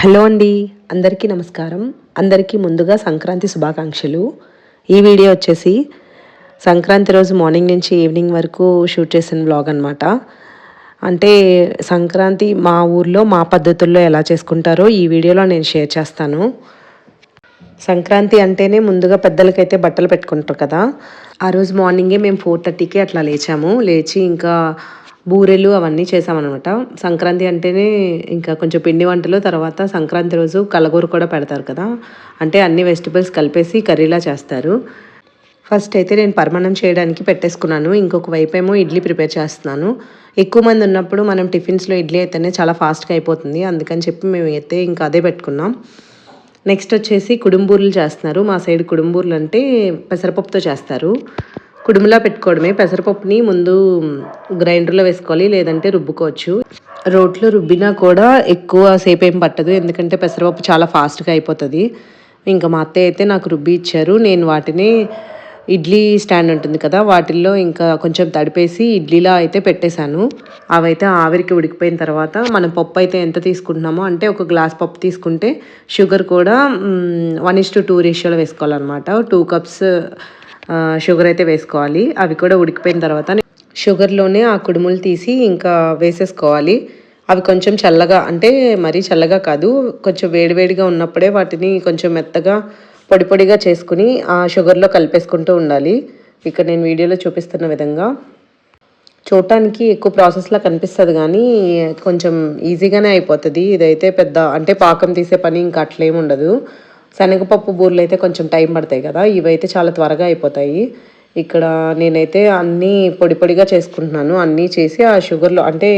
Hello అండి అందరికీ నమస్కారం. అందరికీ ముందుగా సంక్రాంతి శుభాకాంక్షలు. ఈ వీడియో వచ్చేసి సంక్రాంతి రోజు మార్నింగ్ నుంచి ఈవినింగ్ వరకు షూట్ చేసిన బ్లాగ్ అనమాట అంటే సంక్రాంతి మా ఊర్లో మా పద్ధతుల్లో ఎలా చేసుకుంటారో ఈ వీడియోలో నేను షేర్ చేస్తాను. సంక్రాంతి అంటేనే ముందుగా పెద్దలకైతే బట్టలు పెట్టుకుంటారు కదా. ఆ రోజు మార్నింగే మేము ఫోర్ థర్టీకి అట్లా లేచాము. లేచి ఇంకా బూరెలు అవన్నీ చేసామన్నమాట. సంక్రాంతి అంటేనే ఇంకా కొంచెం పిండి వంటలు తర్వాత సంక్రాంతి రోజు కలగూర కూడా పెడతారు కదా. అంటే అన్ని వెజిటబుల్స్ కలిపేసి కర్రీలా చేస్తారు. ఫస్ట్ అయితే నేను పరమాణం చేయడానికి పెట్టేసుకున్నాను. ఇంకొక వైపు ఏమో ఇడ్లీ ప్రిపేర్ చేస్తున్నాను. ఎక్కువ మంది ఉన్నప్పుడు మనం టిఫిన్స్లో ఇడ్లీ అయితేనే చాలా ఫాస్ట్గా అయిపోతుంది. అందుకని చెప్పి మేము అయితే ఇంకా అదే పెట్టుకున్నాం. నెక్స్ట్ వచ్చేసి కుడుంబూర్లు చేస్తున్నారు. మా సైడ్ కుడుంబూర్లు అంటే పెసరపప్పుతో చేస్తారు. కుడుములా పెట్టుకోవడమే. పెసరపప్పుని ముందు గ్రైండర్లో వేసుకోవాలి లేదంటే రుబ్బుకోవచ్చు. రోట్లో రుబ్బినా కూడా ఎక్కువ సేపు ఏం పట్టదు ఎందుకంటే పెసరపప్పు చాలా ఫాస్ట్గా అయిపోతుంది. ఇంకా మా అత్తయ్య అయితే నాకు రుబ్బి ఇచ్చారు. నేను వాటిని ఇడ్లీ స్టాండ్ ఉంటుంది కదా వాటిల్లో ఇంకా కొంచెం తడిపేసి ఇడ్లీలా అయితే పెట్టేశాను. అవైతే ఆవిరికి ఉడికిపోయిన తర్వాత మనం పప్పు అయితే ఎంత తీసుకుంటున్నామో అంటే ఒక గ్లాస్ పప్పు తీసుకుంటే షుగర్ కూడా వన్ ఇస్ టు టూ రేషియోలో వేసుకోవాలన్నమాట. టూ కప్స్ షుగర్ అయితే వేసుకోవాలి. అవి కూడా ఉడికిపోయిన తర్వాత షుగర్లోనే ఆ కుడుములు తీసి ఇంకా వేసేసుకోవాలి. అవి కొంచెం చల్లగా అంటే మరీ చల్లగా కాదు కొంచెం వేడివేడిగా ఉన్నప్పుడే వాటిని కొంచెం మెత్తగా పొడి పొడిగా చేసుకుని ఆ షుగర్లో కలిపేసుకుంటూ ఉండాలి. ఇక్కడ నేను వీడియోలో చూపిస్తున్న విధంగా. చూడటానికి ఎక్కువ ప్రాసెస్లా కనిపిస్తుంది కానీ కొంచెం ఈజీగానే అయిపోతుంది. ఇదైతే పెద్ద అంటే పాకం తీసే పని ఇంకా అట్లేమి ఉండదు. శనగపప్పు బూరెలు అయితే కొంచెం టైం పడతాయి కదా ఇవైతే చాలా త్వరగా అయిపోతాయి. ఇక్కడ నేనైతే అన్నీ పొడి పొడిగా చేసుకుంటున్నాను. అన్నీ చేసి ఆ షుగర్లో అంటే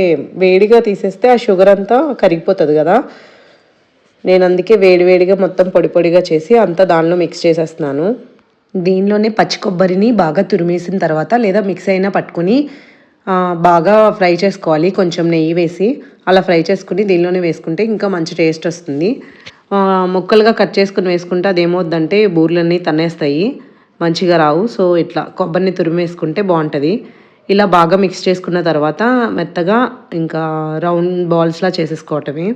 వేడిగా తీసేస్తే ఆ షుగర్ అంతా కరిగిపోతుంది కదా. నేను అందుకే వేడివేడిగా మొత్తం పొడి పొడిగా చేసి అంతా దానిలో మిక్స్ చేసేస్తున్నాను. దీనిలోనే పచ్చి కొబ్బరిని బాగా తురిమేసిన తర్వాత లేదా మిక్స్ అయినా పట్టుకుని బాగా ఫ్రై చేసుకోవాలి. కొంచెం నెయ్యి వేసి అలా ఫ్రై చేసుకుని దీనిలోనే వేసుకుంటే ఇంకా మంచి టేస్ట్ వస్తుంది. ముక్కలుగా కట్ చేసుకుని వేసుకుంటే అదేమవుద్దంటే బూర్లన్నీ తన్నేస్తాయి. మంచిగా రావు. సో ఇట్లా కొబ్బరిని తురిమేసుకుంటే బాగుంటుంది. ఇలా బాగా మిక్స్ చేసుకున్న తర్వాత మెత్తగా ఇంకా రౌండ్ బాల్స్లా చేసేసుకోవటమే.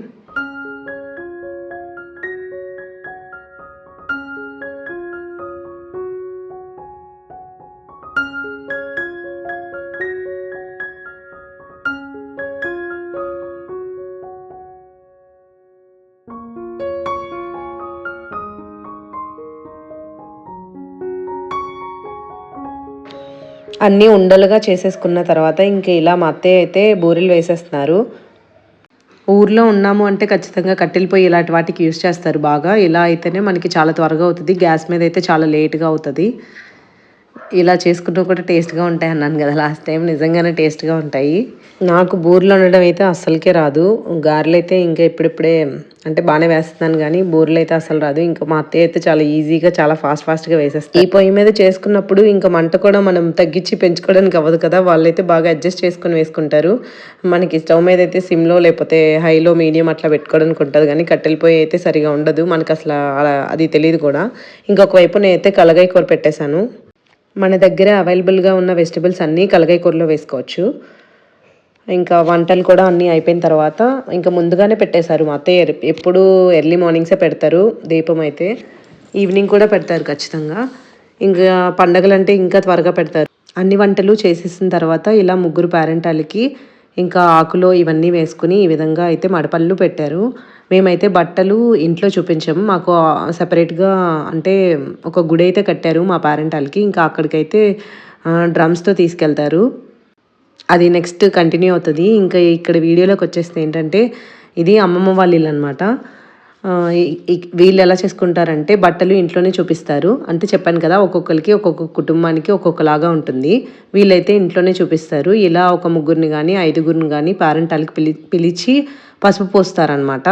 అన్నీ ఉండలుగా చేసేసుకున్న తర్వాత ఇంక ఇలా మా అత్తయ్య అయితే బూరెలు వేసేస్తున్నారు. ఊర్లో ఉన్నాము అంటే ఖచ్చితంగా కట్టెలు పొయ్యి ఇలాంటి వాటికి యూస్ చేస్తారు బాగా. ఇలా అయితేనే మనకి చాలా త్వరగా అవుతుంది. గ్యాస్ మీద అయితే చాలా లేట్గా అవుతుంది. ఇలా చేసుకుంటూ కూడా టేస్ట్గా ఉంటాయి అన్నాను కదా లాస్ట్ టైం నిజంగానే టేస్ట్గా ఉంటాయి. నాకు బూరెలు ఉండడం అయితే అస్సలకే రాదు. గారెలు అయితే ఇంకా ఇప్పుడిప్పుడే అంటే బాగానే వేస్తున్నాను కానీ బూరెలు అయితే అసలు రాదు. ఇంకా మా అత్తయ్య అయితే చాలా ఈజీగా చాలా ఫాస్ట్ ఫాస్ట్గా వేసేస్తాను ఈ పొయ్యి మీద చేసుకున్నప్పుడు ఇంకా మంట కూడా మనం తగ్గించి పెంచుకోవడానికి అవ్వదు కదా వాళ్ళైతే బాగా అడ్జస్ట్ చేసుకొని వేసుకుంటారు. మనకి స్టవ్ మీద అయితే సిమ్లో లేకపోతే హైలో మీడియం అట్లా పెట్టుకోవడానికి ఉంటుంది కానీ కట్టెల పొయ్యి అయితే సరిగా ఉండదు. మనకు అసలు అది తెలియదు కూడా. ఇంకొక వైపు నేనైతే కలగాయ కూర పెట్టేశాను. మన దగ్గర అవైలబుల్గా ఉన్న వెజిటబుల్స్ అన్నీ కలగాయ కూరలో వేసుకోవచ్చు. ఇంకా వంటలు కూడా అన్నీ అయిపోయిన తర్వాత ఇంకా ముందుగానే పెట్టేశారు మా అత్తయ్య ఎప్పుడు ఎర్లీ మార్నింగ్సే పెడతారు దీపం అయితే. ఈవినింగ్ కూడా పెడతారు ఖచ్చితంగా. ఇంకా పండగలు అంటే ఇంకా త్వరగా పెడతారు. అన్ని వంటలు చేసేసిన తర్వాత ఇలా ముగ్గురు పేరెంటాలకి ఇంకా ఆకులో ఇవన్నీ వేసుకుని ఈ విధంగా అయితే మడపళ్ళు పెట్టారు. మేమైతే బట్టలు ఇంట్లో చూపించాము మాకు సపరేట్గా అంటే ఒక గుడి అయితే కట్టారు మా పేరెంట్ వాళ్ళకి ఇంకా అక్కడికైతే డ్రమ్స్తో తీసుకెళ్తారు. అది నెక్స్ట్ కంటిన్యూ అవుతుంది. ఇంకా ఇక్కడ వీడియోలోకి వచ్చేస్తే ఏంటంటే ఇది అమ్మమ్మ వాళ్ళ ఇల్లు అనమాట వీళ్ళు ఎలా చేసుకుంటారంటే బట్టలు ఇంట్లోనే చూపిస్తారు. అంటే చెప్పాను కదా ఒక్కొక్కరికి ఒక్కొక్క కుటుంబానికి ఒక్కొక్కలాగా ఉంటుంది. వీళ్ళైతే ఇంట్లోనే చూపిస్తారు. ఇలా ఒక ముగ్గురిని కానీ ఐదుగురిని కానీ పేరెంటాలకి పిలి పిలిచి పసుపు పోస్తారనమాట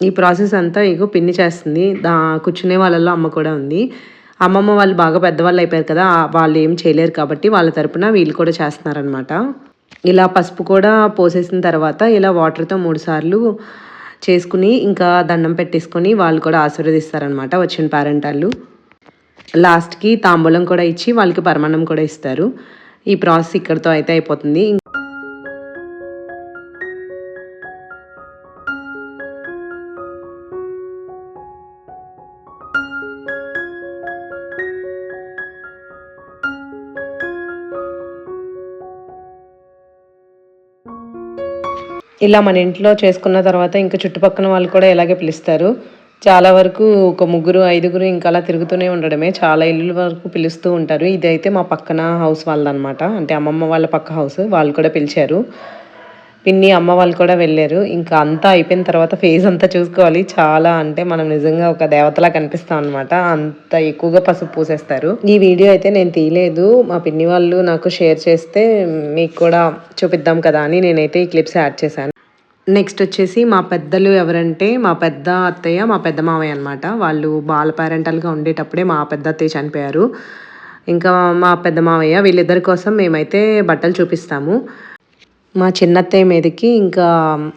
ఈ ప్రాసెస్ అంతా ఇగో పిన్ని చేస్తుంది. దా కూర్చునే వాళ్ళల్లో అమ్మ కూడా ఉంది. అమ్మమ్మ వాళ్ళు బాగా పెద్దవాళ్ళు అయిపోయారు కదా వాళ్ళు ఏం చేయలేరు కాబట్టి వాళ్ళ తరపున వీళ్ళు కూడా చేస్తున్నారనమాట ఇలా పసుపు కూడా పోసేసిన తర్వాత ఇలా వాటర్తో మూడు సార్లు చేసుకుని ఇంకా దండం పెట్టేసుకొని వాళ్ళు కూడా ఆశీర్వదిస్తారనమాట వచ్చిన పేరెంట్ వాళ్ళు లాస్ట్కి తాంబూలం కూడా ఇచ్చి వాళ్ళకి పరమాణం కూడా ఇస్తారు. ఈ ప్రాసెస్ ఇక్కడితో అయితే అయిపోతుంది. ఇలా మన ఇంట్లో చేసుకున్న తర్వాత ఇంకా చుట్టుపక్కల వాళ్ళు కూడా ఇలాగే పిలుస్తారు. చాలా వరకు ఒక ముగ్గురు ఐదుగురు ఇంకా అలా తిరుగుతూనే ఉండడమే. చాలా ఇల్లు వరకు పిలుస్తూ ఉంటారు. ఇదైతే మా పక్కన హౌస్ వాళ్ళదనమాట అంటే అమ్మమ్మ వాళ్ళ పక్క హౌస్. వాళ్ళు కూడా పిలిచారు. పిన్ని అమ్మ వాళ్ళు కూడా వెళ్ళారు. ఇంకా అంతా అయిపోయిన తర్వాత ఫేస్ అంతా చూసుకోవాలి. చాలా అంటే మనం నిజంగా ఒక దేవతలా కనిపిస్తాం అనమాట అంత ఎక్కువగా పసుపు పూసేస్తారు. ఈ వీడియో అయితే నేను తీయలేదు. మా పిన్ని వాళ్ళు నాకు షేర్ చేస్తే మీకు కూడా చూపిద్దాం కదా అని నేనైతే ఈ క్లిప్స్ యాడ్ చేశాను. నెక్స్ట్ వచ్చేసి మా పెద్దలు ఎవరంటే మా పెద్ద అత్తయ్య మా పెద్ద మామయ్య అనమాట వాళ్ళు బాల పేరెంటల్గా ఉండేటప్పుడే మా పెద్ద అత్తయ్య చనిపోయారు. ఇంకా మా పెద్ద మామయ్య వీళ్ళిద్దరి కోసం మేమైతే బట్టలు చూపిస్తాము. మా చిన్నత్తయ్య మీదకి ఇంకా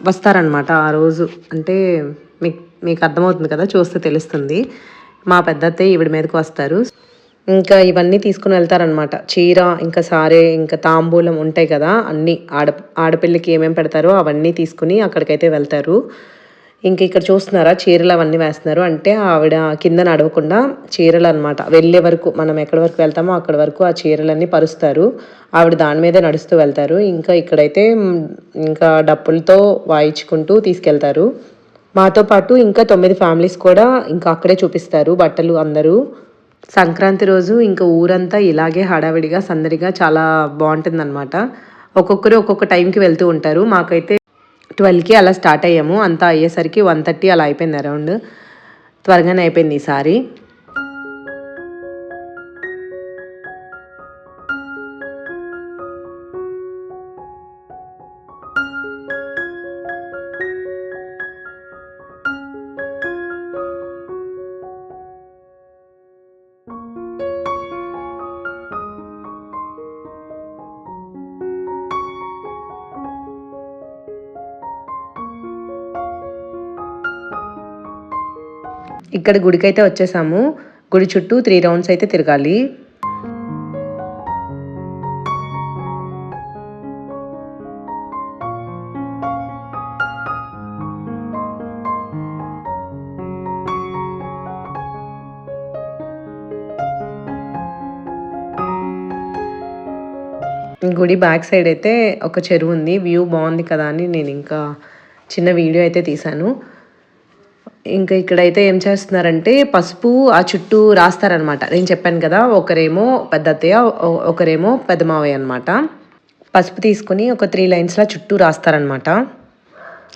వస్తారనమాట ఆ రోజు. అంటే మీకు మీకు అర్థమవుతుంది కదా చూస్తే తెలుస్తుంది. మా పెద్దత్తయ్య ఈవిడ మీదకి వస్తారు. ఇంకా ఇవన్నీ తీసుకుని వెళ్తారనమాట చీర ఇంకా సారే ఇంకా తాంబూలం ఉంటాయి కదా అన్నీ ఆడ ఆడపిల్లకి ఏమేమి పెడతారో అవన్నీ తీసుకుని అక్కడికైతే వెళ్తారు. ఇంక ఇక్కడ చూస్తున్నారా? చీరలు అవన్నీ వేస్తున్నారు. అంటే ఆవిడ కింద నడవకుండా చీరలు అనమాట వెళ్ళే వరకు మనం ఎక్కడి వరకు వెళ్తామో అక్కడి వరకు ఆ చీరలన్నీ పరుస్తారు. ఆవిడ దాని మీదే నడుస్తూ వెళ్తారు. ఇంకా ఇక్కడైతే ఇంకా డప్పులతో వాయించుకుంటూ తీసుకెళ్తారు. మాతో పాటు ఇంకా తొమ్మిది ఫ్యామిలీస్ కూడా ఇంకా అక్కడే చూపిస్తారు. బట్టలు అందరూ. సంక్రాంతి రోజు ఇంకా ఊరంతా ఇలాగే హడావిడిగా సందడిగా చాలా బాగుంటుందన్నమాట. ఒక్కొక్కరు ఒక్కొక్క టైంకి వెళ్తూ ఉంటారు. మాకైతే ట్వెల్వ్కి అలా స్టార్ట్ అయ్యాము. అంతా అయ్యేసరికి వన్ థర్టీ అలా అయిపోయింది అరౌండ్ త్వరగానే అయిపోయింది ఈసారి ఇక్కడ గుడికైతే వచ్చేసాము. గుడి చుట్టూ త్రీ రౌండ్స్ అయితే తిరగాలి. గుడి బ్యాక్ సైడ్ అయితే ఒక చెరువు ఉంది. వ్యూ బాగుంది కదా అని నేను ఇంకా చిన్న వీడియో అయితే తీశాను. ఇంకా ఇక్కడైతే ఏం చేస్తున్నారంటే పసుపు ఆ చుట్టూ రాస్తారనమాట. నేను చెప్పాను కదా ఒకరేమో పెద్ద అత్తయ్య ఒకరేమో పెద్ద మావయ్య అనమాట పసుపు తీసుకుని ఒక త్రీ లైన్స్లో చుట్టూ రాస్తారనమాట.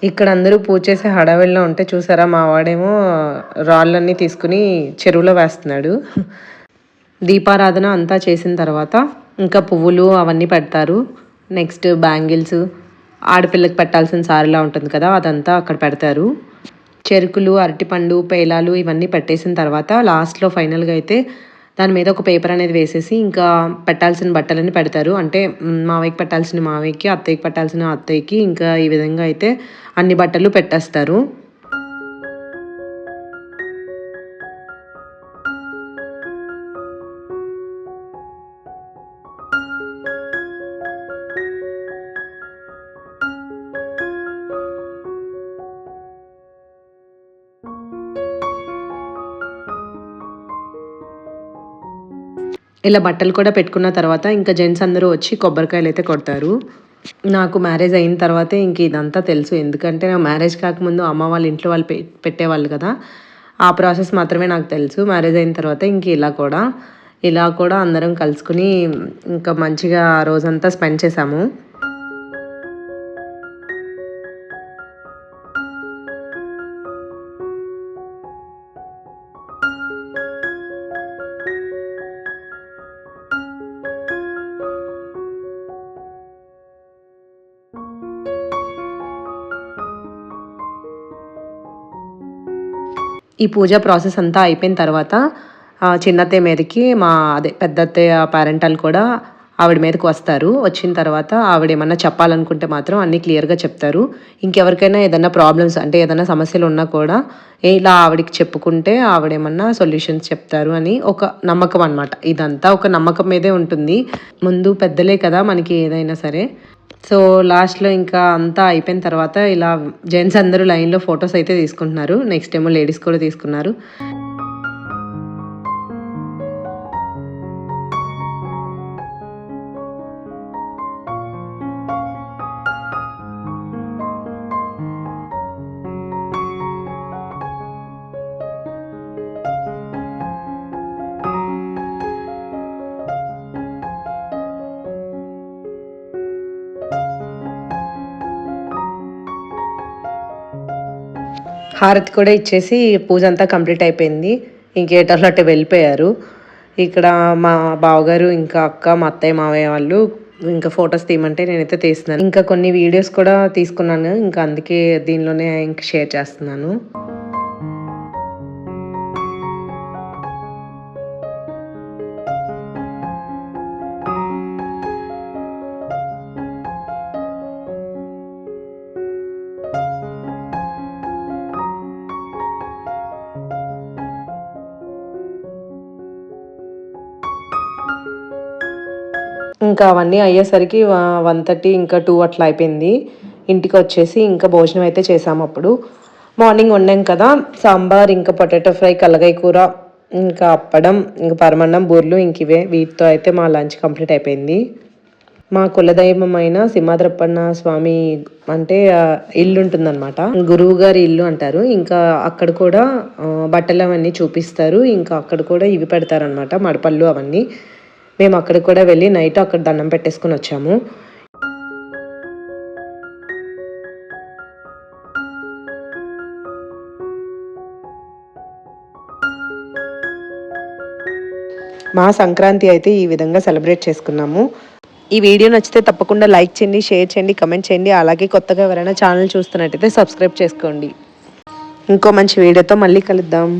ఇక్కడ అందరూ పూజ చేసే హడావిడిలో ఉంటే చూసారా మా వాడేమో రాళ్ళన్నీ తీసుకుని చెరువులో వేస్తున్నాడు. దీపారాధన అంతా చేసిన తర్వాత ఇంకా పువ్వులు అవన్నీ పెడతారు. నెక్స్ట్ బ్యాంగిల్స్ ఆడపిల్లకి పెట్టాల్సిన సారీలా ఉంటుంది కదా అదంతా అక్కడ పెడతారు. చెరుకులు అరటిపండు పేలాలు ఇవన్నీ పెట్టేసిన తర్వాత లాస్ట్లో ఫైనల్గా అయితే దాని మీద ఒక పేపర్ అనేది వేసేసి ఇంకా పెట్టాల్సిన బట్టలని పెడతారు. అంటే మావయ్యకి పెట్టాల్సిన మావయ్యకి అత్తయ్యకి పెట్టాల్సిన అత్తయ్యకి ఇంకా ఈ విధంగా అయితే అన్ని బట్టలు పెట్టేస్తారు. ఇలా బట్టలు కూడా పెట్టుకున్న తర్వాత ఇంకా జెంట్స్ అందరూ వచ్చి కొబ్బరికాయలు అయితే కొడతారు. నాకు మ్యారేజ్ అయిన తర్వాతే ఇంక ఇదంతా తెలుసు. ఎందుకంటే నా మ్యారేజ్ కాకముందు అమ్మ వాళ్ళ ఇంట్లో వాళ్ళు పెట్టేవాళ్ళు కదా. ఆ ప్రాసెస్ మాత్రమే నాకు తెలుసు. మ్యారేజ్ అయిన తర్వాత ఇంక ఇలా కూడా ఇలా కూడా అందరం కలుసుకుని ఇంకా మంచిగా ఆ రోజంతా స్పెండ్ చేసాము ఈ పూజ ప్రాసెస్ అంతా అయిపోయిన తర్వాత చిన్నత్తయ్య మీదకి మా అదే పెద్దత్తయ్య పేరెంటల్ కూడా ఆవిడ మీదకి వస్తారు. వచ్చిన తర్వాత ఆవిడ ఏమన్నా చెప్పాలనుకుంటే మాత్రం అన్నీ క్లియర్గా చెప్తారు. ఇంకెవరికైనా ఏదైనా ప్రాబ్లమ్స్ అంటే ఏదైనా సమస్యలు ఉన్నా కూడా ఇలా ఆవిడకి చెప్పుకుంటే ఆవిడ ఏమన్నా సొల్యూషన్స్ చెప్తారు అని ఒక నమ్మకం అనమాట ఇదంతా ఒక నమ్మకం మీదే ఉంటుంది. ముందు పెద్దలే కదా మనకి ఏదైనా సరే. సో లాస్ట్లో ఇంకా అంతా అయిపోయిన తర్వాత ఇలా జెంట్స్ అందరూ లైన్లో ఫొటోస్ అయితే తీసుకుంటున్నారు. నెక్స్ట్ ఏమో లేడీస్ కూడా తీసుకున్నారు. హారతి కూడా ఇచ్చేసి పూజ అంతా కంప్లీట్ అయిపోయింది. ఇంకేటోళ్ళు అట్టే వెళ్ళిపోయారు. ఇక్కడ మా బావగారు ఇంకా అక్క మా అత్తయ్య మావయ్య వాళ్ళు ఇంకా ఫొటోస్ తీయమంటే నేనైతే తీస్తున్నాను. ఇంకా కొన్ని వీడియోస్ కూడా తీసుకున్నాను. ఇంకా అందుకే దీనిలోనే ఇంకా షేర్ చేస్తున్నాను. ఇంకా అవన్నీ అయ్యేసరికి వన్ థర్టీ ఇంకా టూ అట్లా అయిపోయింది. ఇంటికి వచ్చేసి ఇంకా భోజనం అయితే చేసాము అప్పుడు. మార్నింగ్ వండాం కదా సాంబార్ ఇంకా పొటాటో ఫ్రై కలగాయ కూర ఇంకా అప్పడం ఇంకా పరమన్నం బూర్లు ఇంక ఇవే. వీటితో అయితే మా లంచ్ కంప్లీట్ అయిపోయింది. మా కులదైవమైన సింహాద్రప్పన్న స్వామి అంటే ఇల్లు ఉంటుందన్నమాట గురువు గారి ఇల్లు అంటారు. ఇంకా అక్కడ కూడా బట్టలు అవన్నీ చూపిస్తారు. ఇంకా అక్కడ కూడా ఇవి పెడతారనమాట మడపళ్ళు అవన్నీ. మేము అక్కడికి కూడా వెళ్ళి నైట్ అక్కడ దండం పెట్టేసుకుని వచ్చాము. మా సంక్రాంతి అయితే ఈ విధంగా సెలబ్రేట్ చేసుకున్నాము. ఈ వీడియో నచ్చితే తప్పకుండా లైక్ చేయండి షేర్ చేయండి కమెంట్ చేయండి. అలాగే కొత్తగా ఎవరైనా ఛానల్ చూస్తున్నట్టయితే సబ్స్క్రైబ్ చేసుకోండి. ఇంకో మంచి వీడియోతో మళ్ళీ కలుద్దాం.